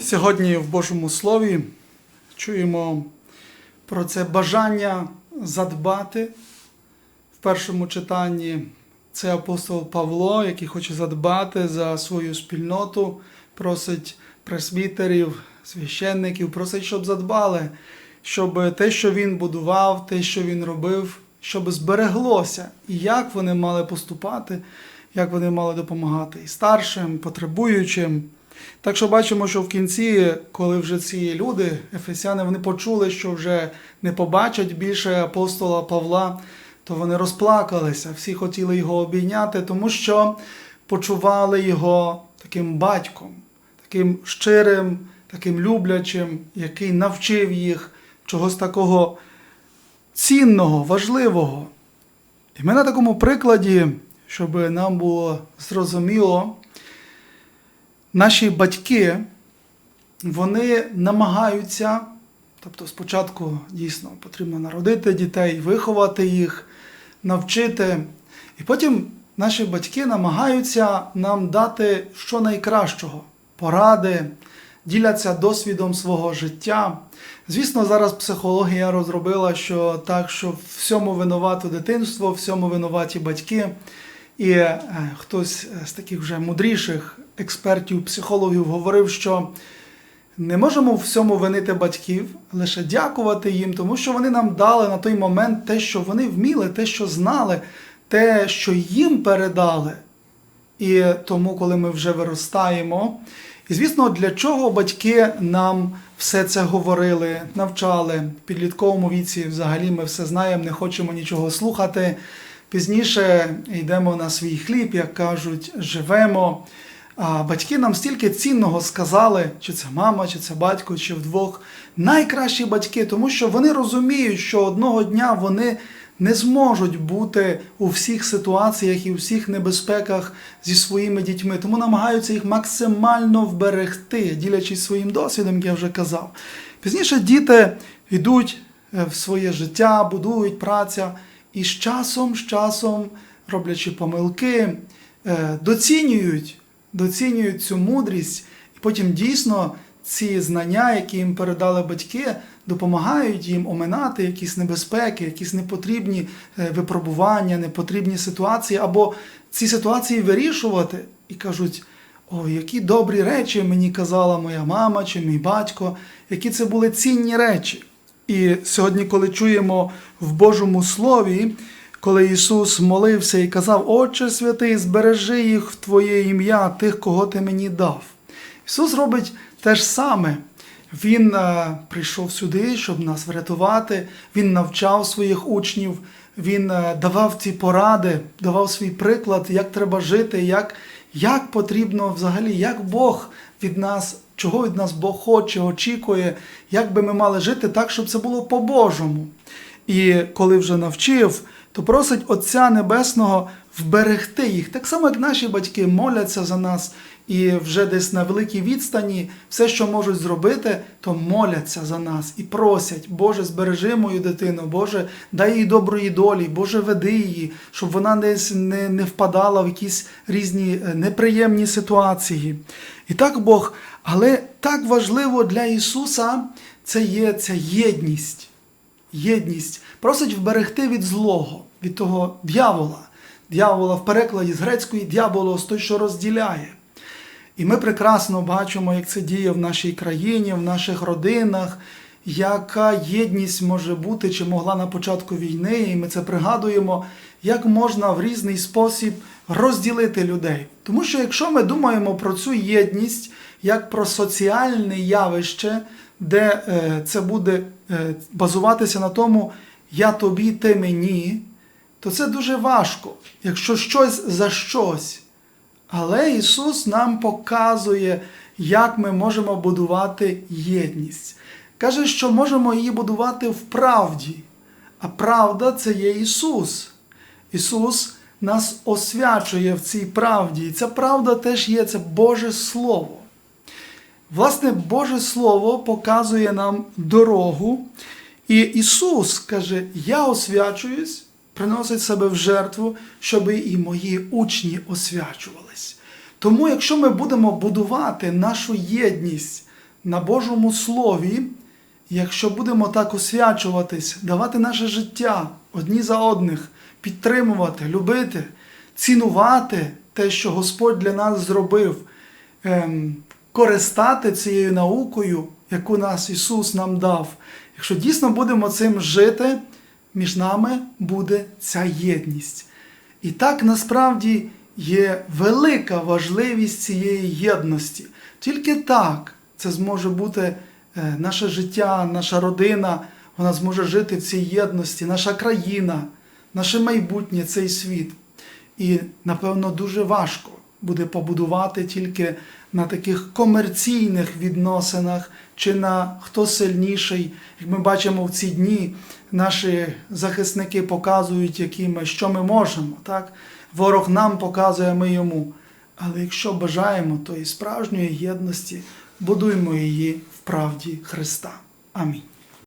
Сьогодні в Божому Слові чуємо про це бажання задбати. В першому читанні це апостол Павло, який хоче задбати за свою спільноту, просить пресвітерів, священників, просить, щоб задбали, щоб те, що він будував, те, що він робив, щоб збереглося, і як вони мали поступати, як вони мали допомагати і старшим, потребуючим. Так що бачимо, що в кінці, коли вже ці люди, ефесяни, вони почули, що вже не побачать більше апостола Павла, то вони розплакалися, всі хотіли його обійняти, тому що почували його таким батьком, таким щирим, таким люблячим, який навчив їх чогось такого цінного, важливого. І ми на такому прикладі, щоб нам було зрозуміло, наші батьки, вони намагаються, тобто спочатку дійсно потрібно народити дітей, виховати їх, навчити. І потім наші батьки намагаються нам дати що найкращого, поради, діляться досвідом свого життя. Звісно, зараз психологія розробила, що так, що всьому винувато дитинство, всьому винуваті батьки. І е, хтось з таких вже мудріших експертів, психологів говорив, що не можемо всьому винити батьків, лише дякувати їм, тому що вони нам дали на той момент те, що вони вміли, те, що знали, те, що їм передали. І тому, коли ми вже виростаємо, і звісно, для чого батьки нам все це говорили, навчали в підлітковому віці, взагалі ми все знаємо, не хочемо нічого слухати. Пізніше йдемо на свій хліб, як кажуть, живемо. Батьки нам стільки цінного сказали, чи це мама, чи це батько, чи вдвох. Найкращі батьки, тому що вони розуміють, що одного дня вони не зможуть бути у всіх ситуаціях і у всіх небезпеках зі своїми дітьми, тому намагаються їх максимально вберегти, ділячись своїм досвідом, як я вже казав. Пізніше діти йдуть е, в своє життя, будують праця, і з часом, з часом, роблячи помилки, е, доцінюють, доцінюють цю мудрість, і потім дійсно ці знання, які їм передали батьки, допомагають їм оминати якісь небезпеки, якісь непотрібні е, випробування, непотрібні ситуації, або ці ситуації вирішувати і кажуть. Ой, які добрі речі мені казала моя мама чи мій батько, які це були цінні речі. І сьогодні, коли чуємо в Божому Слові, коли Ісус молився і казав, Отче святий, збережи їх в Твоє ім'я, тих, кого ти мені дав. Ісус робить те ж саме. Він е, прийшов сюди, щоб нас врятувати. Він навчав своїх учнів, він е, давав ці поради, давав свій приклад, як треба жити, як, як потрібно взагалі, як Бог від нас, чого від нас Бог хоче, очікує, як би ми мали жити так, щоб це було по-божому. І коли вже навчив, то просить Отця Небесного вберегти їх. Так само, як наші батьки моляться за нас і вже десь на великій відстані все, що можуть зробити, то моляться за нас і просять, Боже, збережи мою дитину, Боже, дай їй доброї долі, Боже, веди її, щоб вона десь не, не впадала в якісь різні е, неприємні ситуації. І так Бог, але так важливо для Ісуса це є ця єдність. Єдність просить вберегти від злого, від того дьявола. Дьявола в перекладі з грецької дьяволос той, що розділяє. І ми прекрасно бачимо, як це діє в нашій країні, в наших родинах, яка єдність може бути чи могла на початку війни, і ми це пригадуємо, як можна в різний спосіб розділити людей. Тому що якщо ми думаємо про цю єдність як про соціальне явище, де е, це буде базуватися на тому, я тобі, ти мені, то це дуже важко, якщо щось за щось. Але Ісус нам показує, як ми можемо будувати єдність. Каже, що можемо її будувати в правді. А правда це є Ісус. Ісус нас освячує в цій правді. І ця правда теж є це Боже Слово. Власне, Боже Слово показує нам дорогу. І Ісус каже: Я освячуюсь, приносить себе в жертву, щоб і мої учні освячувались. Тому, якщо ми будемо будувати нашу єдність на Божому Слові, якщо будемо так освячуватись, давати наше життя одні за одних, підтримувати, любити, цінувати те, що Господь для нас зробив, ем, користати цією наукою, яку нас Ісус нам дав. Якщо дійсно будемо цим жити, між нами буде ця єдність. І так насправді є велика важливість цієї єдності. Тільки так це зможе бути е, наше життя, наша родина, вона зможе жити в цій єдності, наша країна, наше майбутнє, цей світ. І, напевно, дуже важко буде побудувати тільки на таких комерційних відносинах чи на хто сильніший. Як ми бачимо в ці дні, наші захисники показують, які ми, що ми можемо. Так? Ворог нам показує, ми йому. Але якщо бажаємо тої справжньої єдності, будуємо її в правді Христа. Амінь.